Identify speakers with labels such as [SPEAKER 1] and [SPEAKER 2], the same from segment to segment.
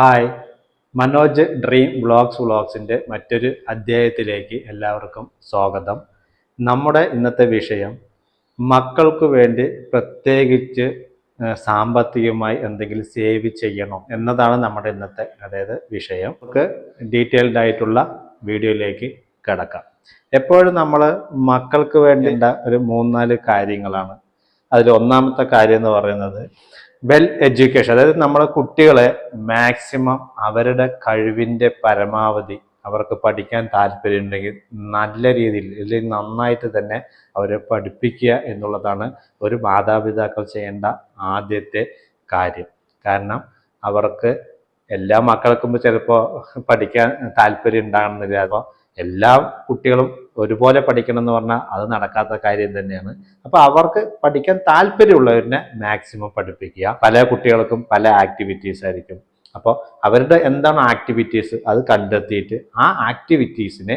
[SPEAKER 1] Hi. Manoj dream vlogs വ്ളോഗ്സിന്റെ മറ്റൊരു അധ്യായത്തിലേക്ക് എല്ലാവർക്കും സ്വാഗതം. നമ്മുടെ ഇന്നത്തെ വിഷയം മക്കൾക്ക് വേണ്ടി പ്രത്യേകിച്ച് സാമ്പത്തികമായി എന്തെങ്കിലും സേവ് ചെയ്യണം എന്നതാണ് നമ്മുടെ ഇന്നത്തെ അതായത് വിഷയം. നമുക്ക് ഡീറ്റെയിൽഡ് ആയിട്ടുള്ള വീഡിയോയിലേക്ക് കിടക്കാം. എപ്പോഴും നമ്മൾ മക്കൾക്ക് വേണ്ട ഒരു മൂന്നാൽ കാര്യങ്ങളാണ്. അതിൽ ഒന്നാമത്തെ കാര്യം എന്ന് പറയുന്നത് വെൽ എഡ്യൂക്കേഷൻ അതായത് നമ്മുടെ കുട്ടികളെ മാക്സിമം അവരുടെ കഴിവിന്റെ പരമാവധി അവർക്ക് പഠിക്കാൻ താല്പര്യമുണ്ടെങ്കിൽ നല്ല രീതിയിൽ അല്ലെങ്കിൽ നന്നായിട്ട് തന്നെ അവരെ പഠിപ്പിക്കുക എന്നുള്ളതാണ് ഒരു മാതാപിതാക്കൾ ചെയ്യേണ്ട ആദ്യത്തെ കാര്യം. കാരണം അവർക്ക് എല്ലാ മക്കൾക്കും ചിലപ്പോൾ പഠിക്കാൻ താല്പര്യം ഉണ്ടാകണമെന്നില്ല. അപ്പോൾ എല്ലാ കുട്ടികളും ഒരുപോലെ പഠിക്കണം എന്ന് പറഞ്ഞാൽ അത് നടക്കാത്ത കാര്യം തന്നെയാണ്. അപ്പൊ അവർക്ക് പഠിക്കാൻ താല്പര്യമുള്ളവരിനെ മാക്സിമം പഠിപ്പിക്കുക. പല കുട്ടികൾക്കും പല ആക്ടിവിറ്റീസ് ആയിരിക്കും. അപ്പോൾ അവരുടെ എന്താണ് ആക്ടിവിറ്റീസ് അത് കണ്ടെത്തിയിട്ട് ആ ആക്ടിവിറ്റീസിനെ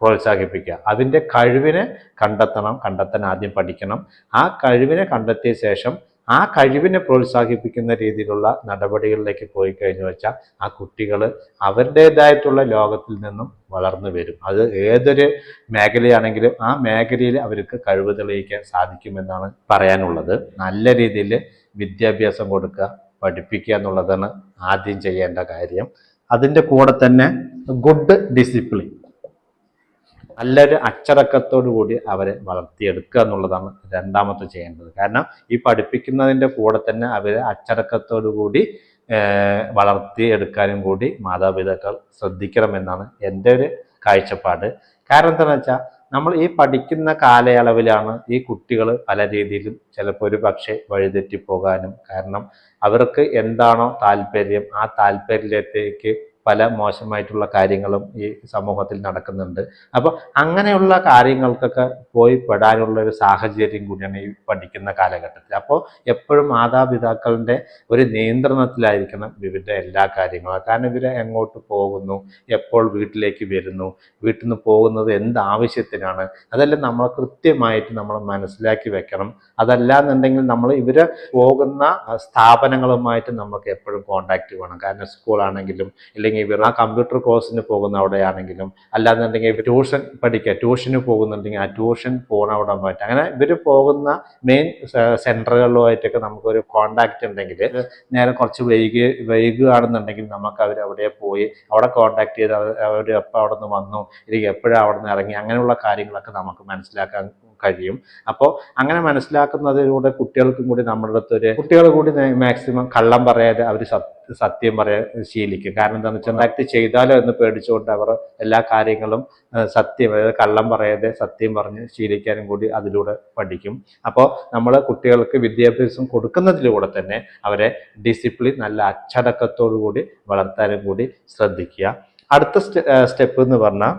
[SPEAKER 1] പ്രോത്സാഹിപ്പിക്കുക. അതിന്റെ കഴിവിനെ കണ്ടെത്തണം കണ്ടെത്താൻ ആദ്യം പഠിക്കണം. ആ കഴിവിനെ കണ്ടെത്തിയ ശേഷം ആ കഴിവിനെ പ്രോത്സാഹിപ്പിക്കുന്ന രീതിയിലുള്ള നടപടികളിലേക്ക് പോയി കഴിഞ്ഞു വെച്ചാൽ ആ കുട്ടികൾ അവരുടേതായിട്ടുള്ള ലോകത്തിൽ നിന്നും വളർന്നു വരും. അത് ഏതൊരു മേഖലയാണെങ്കിലും ആ മേഖലയിൽ അവർക്ക് കഴിവ് തെളിയിക്കാൻ സാധിക്കുമെന്നാണ് പറയാനുള്ളത്. നല്ല രീതിയിൽ വിദ്യാഭ്യാസം കൊടുക്കുക പഠിപ്പിക്കുക എന്നുള്ളതാണ് ആദ്യം ചെയ്യേണ്ട കാര്യം. അതിന്റെ കൂടെ തന്നെ ഗുഡ് ഡിസിപ്ലിൻ നല്ലൊരു അച്ചടക്കത്തോടു കൂടി അവരെ വളർത്തിയെടുക്കുക എന്നുള്ളതാണ് രണ്ടാമത്തെ ചെയ്യേണ്ടത്. കാരണം ഈ പഠിപ്പിക്കുന്നതിന്റെ കൂടെ തന്നെ അവരെ അച്ചടക്കത്തോടു കൂടി വളർത്തിയെടുക്കാനും കൂടി മാതാപിതാക്കൾ ശ്രദ്ധിക്കണമെന്നാണ് എന്റെ ഒരു കാഴ്ചപ്പാട്. കാരണം എന്താണെന്ന് വെച്ചാൽ നമ്മൾ ഈ പഠിക്കുന്ന കാലയളവിലാണ് ഈ കുട്ടികൾ പല രീതിയിലും ചിലപ്പോൾ ഒരു പക്ഷേ വഴിതെറ്റിപ്പോകാനും കാരണം അവർക്ക് എന്താണോ താല്പര്യം ആ താല്പര്യത്തിലേക്ക് പല മോശമായിട്ടുള്ള കാര്യങ്ങളും ഈ സമൂഹത്തിൽ നടക്കുന്നുണ്ട്. അപ്പോൾ അങ്ങനെയുള്ള കാര്യങ്ങൾക്കൊക്കെ പോയി പെടാനുള്ള ഒരു സാഹചര്യം കൂടിയാണ് ഈ പഠിക്കുന്ന കാലഘട്ടത്തിൽ. അപ്പോൾ എപ്പോഴും മാതാപിതാക്കളുടെ ഒരു നിയന്ത്രണത്തിലായിരിക്കണം വിവിധ എല്ലാ കാര്യങ്ങളും. കാരണം ഇവരെ എങ്ങോട്ട് പോകുന്നു? എപ്പോൾ വീട്ടിലേക്ക് വരുന്നു? വീട്ടിൽ നിന്ന് പോകുന്നത് എന്ത് ആവശ്യത്തിനാണ്? അതെല്ലാം നമ്മൾ കൃത്യമായിട്ട് നമ്മൾ മനസ്സിലാക്കി വെക്കണം. അതല്ലാന്നുണ്ടെങ്കിൽ നമ്മൾ ഇവർ പോകുന്ന സ്ഥാപനങ്ങളുമായിട്ട് നമുക്ക് എപ്പോഴും കോണ്ടാക്ട് വേണം. കാരണം സ്കൂളാണെങ്കിലും ഇല്ലെങ്കിൽ ഇവർ ആ കമ്പ്യൂട്ടർ കോഴ്സിന് പോകുന്ന അവിടെയാണെങ്കിലും അല്ലാന്നുണ്ടെങ്കിൽ ട്യൂഷൻ പഠിക്കുക ട്യൂഷന് പോകുന്നുണ്ടെങ്കിൽ ആ ട്യൂഷൻ പോകണ അവിടെ പറ്റും അങ്ങനെ ഇവർ പോകുന്ന മെയിൻ സെന്ററുകളുമായിട്ടൊക്കെ നമുക്കൊരു കോണ്ടാക്റ്റ് ഉണ്ടെങ്കിൽ നേരെ കുറച്ച് വൈകി വൈകുകയാണെന്നുണ്ടെങ്കിൽ നമുക്ക് അവർ അവിടെ പോയി അവിടെ കോണ്ടാക്ട് ചെയ്ത് അവർ എപ്പോൾ അവിടെ നിന്ന് വന്നു ഇല്ലെങ്കിൽ എപ്പോഴാണ് അവിടെ നിന്ന് ഇറങ്ങി അങ്ങനെയുള്ള കാര്യങ്ങളൊക്കെ നമുക്ക് മനസ്സിലാക്കാൻ കഴിയും. അപ്പോൾ അങ്ങനെ മനസ്സിലാക്കുന്നതിലൂടെ കുട്ടികൾക്കും കൂടി നമ്മുടെ അടുത്തൊരു കുട്ടികൾ കൂടി മാക്സിമം കള്ളം പറയാതെ അവർ സത്യം പറയാൻ ശീലിക്കും. കാരണം എന്താണെന്ന് വെച്ചാൽ കോണ്ടാക്ട് ചെയ്താലോ എന്ന് പേടിച്ചുകൊണ്ട് അവർ എല്ലാ കാര്യങ്ങളും സത്യം അതായത് കള്ളം പറയാതെ സത്യം പറഞ്ഞ് ശീലിക്കാനും കൂടി അതിലൂടെ പഠിക്കും. അപ്പോൾ നമ്മൾ കുട്ടികൾക്ക് വിദ്യാഭ്യാസം കൊടുക്കുന്നതിലൂടെ തന്നെ അവരെ ഡിസിപ്ലിൻ നല്ല അച്ചടക്കത്തോടു കൂടി വളർത്താനും കൂടി ശ്രദ്ധിക്കുക. അടുത്ത സ്റ്റെപ്പ് എന്ന് പറഞ്ഞാൽ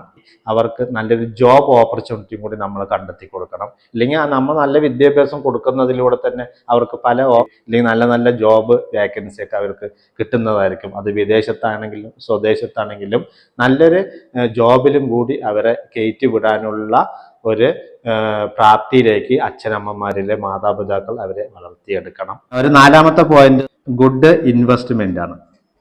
[SPEAKER 1] അവർക്ക് നല്ലൊരു ജോബ് ഓപ്പർച്യൂണിറ്റിയും കൂടി നമ്മൾ കണ്ടെത്തി കൊടുക്കണം. ഇല്ലെങ്കിൽ നമ്മൾ നല്ല വിദ്യാഭ്യാസം കൊടുക്കുന്നതിലൂടെ തന്നെ അവർക്ക് പല ഇല്ലെങ്കിൽ നല്ല നല്ല ജോബ് വേക്കൻസി ഒക്കെ അവർക്ക് കിട്ടുന്നതായിരിക്കും. അത് വിദേശത്താണെങ്കിലും സ്വദേശത്താണെങ്കിലും നല്ലൊരു ജോബിലും കൂടി അവരെ കയറ്റി വിടാനുള്ള ഒരു പ്രാപ്തിയിലേക്ക് അച്ഛനമ്മമാരിലെ മാതാപിതാക്കൾ അവരെ വളർത്തിയെടുക്കണം. ഒരു നാലാമത്തെ പോയിന്റ് ഗുഡ് ഇൻവെസ്റ്റ്മെന്റ് ആണ്.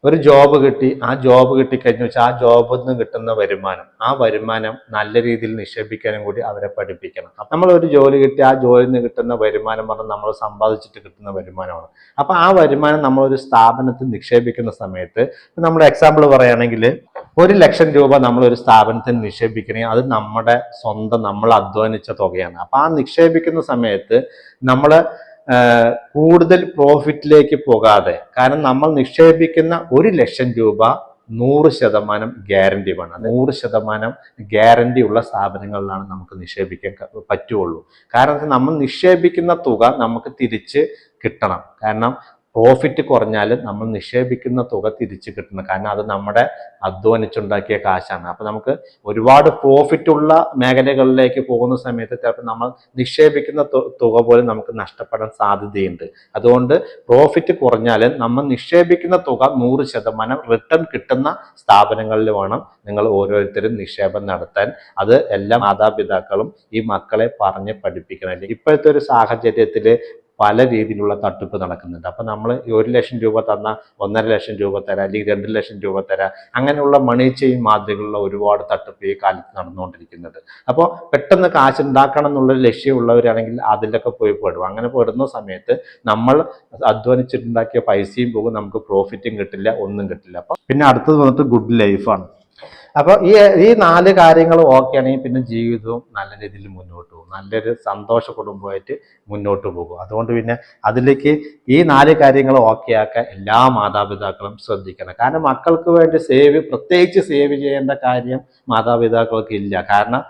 [SPEAKER 1] ഒരു ജോബ് കിട്ടി ആ ജോബ് കിട്ടിക്കഴിഞ്ഞു വെച്ചാൽ ആ ജോബിൽ നിന്ന് കിട്ടുന്ന വരുമാനം ആ വരുമാനം നല്ല രീതിയിൽ നിക്ഷേപിക്കാനും കൂടി അവരെ പഠിപ്പിക്കണം. നമ്മൾ ഒരു ജോലി കിട്ടി ആ ജോലിയിൽ നിന്ന് കിട്ടുന്ന വരുമാനം പറഞ്ഞാൽ നമ്മൾ സമ്പാദിച്ചിട്ട് കിട്ടുന്ന വരുമാനമാണ്. അപ്പോൾ ആ വരുമാനം നമ്മളൊരു സ്ഥാപനത്തിൽ നിക്ഷേപിക്കുന്ന സമയത്ത് നമ്മൾ എക്സാമ്പിൾ പറയുകയാണെങ്കിൽ ഒരു ലക്ഷം രൂപ നമ്മൾ ഒരു സ്ഥാപനത്തിൽ നിക്ഷേപിക്കണമെങ്കിൽ അത് നമ്മുടെ സ്വന്തം നമ്മൾ അധ്വാനിച്ച തുകയാണ്. അപ്പോൾ ആ നിക്ഷേപിക്കുന്ന സമയത്ത് നമ്മൾ കൂടുതൽ പ്രോഫിറ്റിലേക്ക് പോകാതെ. കാരണം നമ്മൾ നിക്ഷേപിക്കുന്ന ഒരു ലക്ഷം രൂപ നൂറ് ശതമാനം ഗ്യാരണ്ടി വേണം. നൂറ് ശതമാനം ഗ്യാരണ്ടി ഉള്ള സ്ഥാപനങ്ങളിലാണ് നമുക്ക് നിക്ഷേപിക്കാൻ പറ്റുള്ളൂ. കാരണം നമ്മൾ നിക്ഷേപിക്കുന്ന തുക നമുക്ക് തിരിച്ച് കിട്ടണം. കാരണം പ്രോഫിറ്റ് കുറഞ്ഞാൽ നമ്മൾ നിക്ഷേപിക്കുന്ന തുക തിരിച്ചു കിട്ടുന്നത് കാരണം അത് നമ്മുടെ അധ്വാനിച്ചുണ്ടാക്കിയ കാശാണ്. അപ്പൊ നമുക്ക് ഒരുപാട് പ്രോഫിറ്റുള്ള മേഖലകളിലേക്ക് പോകുന്ന സമയത്ത് ചിലപ്പോൾ നമ്മൾ നിക്ഷേപിക്കുന്ന തുക പോലും നമുക്ക് നഷ്ടപ്പെടാൻ സാധ്യതയുണ്ട്. അതുകൊണ്ട് പ്രോഫിറ്റ് കുറഞ്ഞാൽ നമ്മൾ നിക്ഷേപിക്കുന്ന തുക നൂറ് ശതമാനം റിട്ടേൺ കിട്ടുന്ന സ്ഥാപനങ്ങളിൽ വേണം നിങ്ങൾ ഓരോരുത്തരും നിക്ഷേപം നടത്താൻ. അത് എല്ലാ മാതാപിതാക്കളും ഈ മക്കളെ പറഞ്ഞ് പഠിപ്പിക്കണം. ഇപ്പോഴത്തെ ഒരു സാഹചര്യത്തിൽ പല രീതിയിലുള്ള തട്ടിപ്പ് നടക്കുന്നുണ്ട്. അപ്പം നമ്മൾ ഒരു ലക്ഷം രൂപ തന്ന ഒന്നര ലക്ഷം രൂപ തരാം അല്ലെങ്കിൽ രണ്ട് ലക്ഷം രൂപ തരാം അങ്ങനെയുള്ള മണി ചെയിൻ മാതൃകളുള്ള ഒരുപാട് തട്ടിപ്പ് ഈ കാലത്ത് നടന്നുകൊണ്ടിരിക്കുന്നുണ്ട് അപ്പോൾ പെട്ടെന്ന് കാശ് ഉണ്ടാക്കണം എന്നുള്ള ലക്ഷ്യമുള്ളവരാണെങ്കിൽ അതിലൊക്കെ പോയി പെടും. അങ്ങനെ പെടുന്ന സമയത്ത് നമ്മൾ അധ്വാനിച്ചിട്ടുണ്ടാക്കിയ പൈസയും പോകും നമുക്ക് പ്രോഫിറ്റും കിട്ടില്ല ഒന്നും കിട്ടില്ല. അപ്പം പിന്നെ അടുത്തത് വന്നിട്ട് ഗുഡ് ലൈഫാണ് അപ്പോൾ ഈ ഈ നാല് കാര്യങ്ങൾ ഓക്കെ ആണെങ്കിൽ പിന്നെ ജീവിതവും നല്ല രീതിയിൽ മുന്നോട്ട് പോകും. നല്ലൊരു സന്തോഷ കുടുംബമായിട്ട് മുന്നോട്ട് പോകും. അതുകൊണ്ട് പിന്നെ അതിലേക്ക് ഈ നാല് കാര്യങ്ങൾ ഓക്കെ ആക്കാൻ എല്ലാ മാതാപിതാക്കളും ശ്രദ്ധിക്കണം. കാരണം മക്കൾക്ക് വേണ്ടി സേവ് പ്രത്യേകിച്ച് സേവ് ചെയ്യേണ്ട കാര്യം മാതാപിതാക്കൾക്ക് ഇല്ല. കാരണം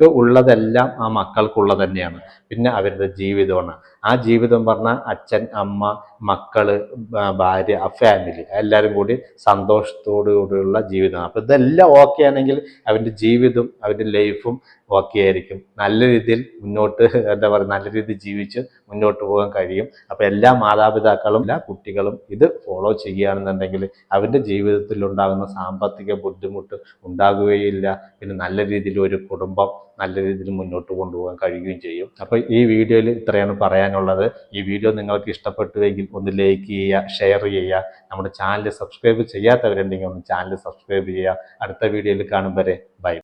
[SPEAKER 1] മാതാപിതാക്കൾക്ക് ഉള്ളതെല്ലാം ആ മക്കൾക്കുള്ളത് തന്നെയാണ്. പിന്നെ അവരുടെ ജീവിതമാണ്. ആ ജീവിതം പറഞ്ഞാൽ അച്ഛൻ അമ്മ മക്കൾ ഭാര്യ ഫാമിലി എല്ലാവരും കൂടി സന്തോഷത്തോടു കൂടിയുള്ള ജീവിതമാണ്. അപ്പം ഇതെല്ലാം ഓക്കെ ആണെങ്കിൽ അവന്റെ ജീവിതവും അവന്റെ ലൈഫും ഓക്കെ ആയിരിക്കും. നല്ല രീതിയിൽ മുന്നോട്ട് എന്താ പറയുക നല്ല രീതിയിൽ ജീവിച്ച് മുന്നോട്ട് പോകാൻ കഴിയും. അപ്പോൾ എല്ലാ മാതാപിതാക്കളും എല്ലാ കുട്ടികളും ഇത് ഫോളോ ചെയ്യുകയാണെന്നുണ്ടെങ്കിൽ അവന്റെ ജീവിതത്തിൽ ഉണ്ടാകുന്ന സാമ്പത്തിക ബുദ്ധിമുട്ട് ഉണ്ടാകുകയില്ല. പിന്നെ നല്ല രീതിയിൽ ഒരു കുടുംബം നല്ല രീതിയിൽ മുന്നോട്ട് കൊണ്ടുപോകാൻ കഴിയുകയും ചെയ്യും. അപ്പോൾ ഈ വീഡിയോയിൽ ഇത്രയാണ് പറയാനുള്ളത്. ഈ വീഡിയോ നിങ്ങൾക്ക് ഇഷ്ടപ്പെട്ടുവെങ്കിൽ ഒന്ന് ലൈക്ക് ചെയ്യുക ഷെയർ ചെയ്യുക. നമ്മുടെ ചാനൽ സബ്സ്ക്രൈബ് ചെയ്യാത്തവരുണ്ടെങ്കിൽ ഒന്ന് ചാനൽ സബ്സ്ക്രൈബ് ചെയ്യുക. അടുത്ത വീഡിയോയിൽ കാണും വരെ. ബൈ.